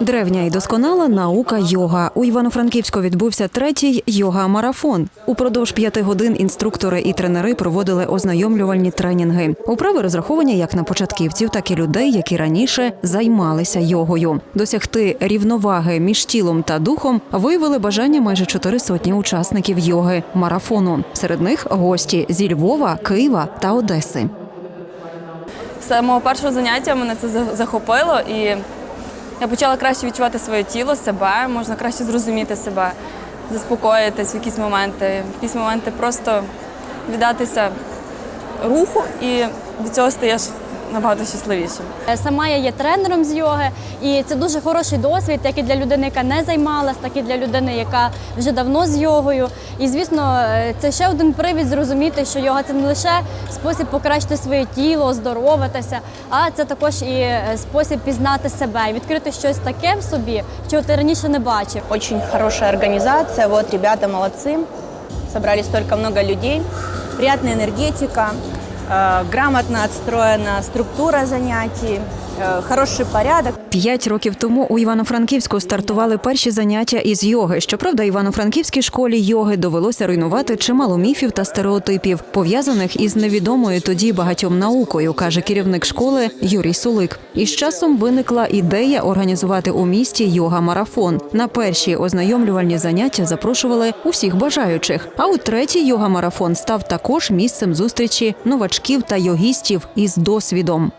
Древня і досконала наука йога. У Івано-Франківську відбувся третій йога-марафон. Упродовж п'яти годин інструктори і тренери проводили ознайомлювальні тренінги. Управи розраховані як на початківців, так і людей, які раніше займалися йогою. Досягти рівноваги між тілом та духом виявили бажання майже чотири сотні учасників йоги марафону. Серед них гості зі Львова, Києва та Одеси. З самого першого заняття мене це за- захопило, і я почала краще відчувати своє тіло, себе, можна краще зрозуміти себе, заспокоїтись в якісь моменти, в якісь моменти просто віддатися руху, і від цього стаєш набагато щасливішим. Е, Сама я є тренером з йоги, і це дуже хороший досвід, як і для людини, яка не займалась, так і для людини, яка вже давно з йогою. І звісно, е, це ще один привід зрозуміти, що йога це не лише спосіб покращити своє тіло, оздоровитися, а це також і е, спосіб пізнати себе, і відкрити щось таке в собі, чого ти раніше не бачив. Очень хорошая организация, вот ребята молодцы. Собрали столько много людей, приятная энергетика, э, грамотно отстроена структура занятий, э, хороший порядок. П'ять років тому у Івано-Франківську стартували перші заняття із йоги. Щоправда, Івано-Франківській школі йоги довелося руйнувати чимало міфів та стереотипів, пов'язаних із невідомою тоді багатьом наукою, каже керівник школи Юрій Сулик. І з часом виникла ідея організувати у місті йога-марафон. На перші ознайомлювальні заняття запрошували усіх бажаючих. А у третій йога-марафон став також місцем зустрічі новачків та йогістів із досвідом.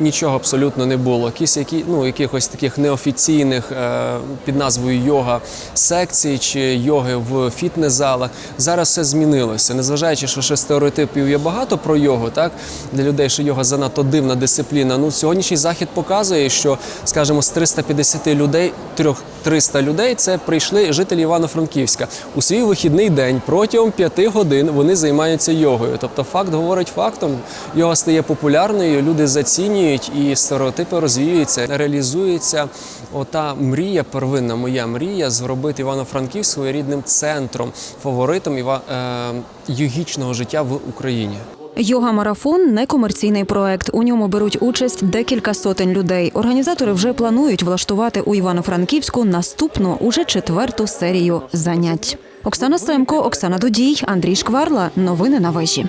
Нічого абсолютно не було. Якісь які ну якихось таких неофіційних е, під назвою йога секцій чи йоги в фітнес-залах. Зараз все змінилося. Незважаючи, що ще стереотипів є багато про йогу, так для людей, що йога занадто дивна дисципліна. Ну сьогоднішній захід показує, що скажімо, з 350 людей, трьох 300 людей це прийшли жителі Івано-Франківська у свій вихідний день протягом п'яти годин вони займаються йогою. Тобто, факт говорить фактом. Йога стає популярною, люди зацінюють і стереотипи розвіюються. Реалізується ота мрія, первинна моя мрія зробити Івано-Франківськ своєрідним центром, фаворитом іва, е, йогічного життя в Україні. Йога-марафон некомерційний проект. У ньому беруть участь декілька сотень людей. Організатори вже планують влаштувати у Івано-Франківську наступну уже четверту серію занять. Оксана Семко, Оксана Дудій, Андрій Шкварла. Новини на вежі.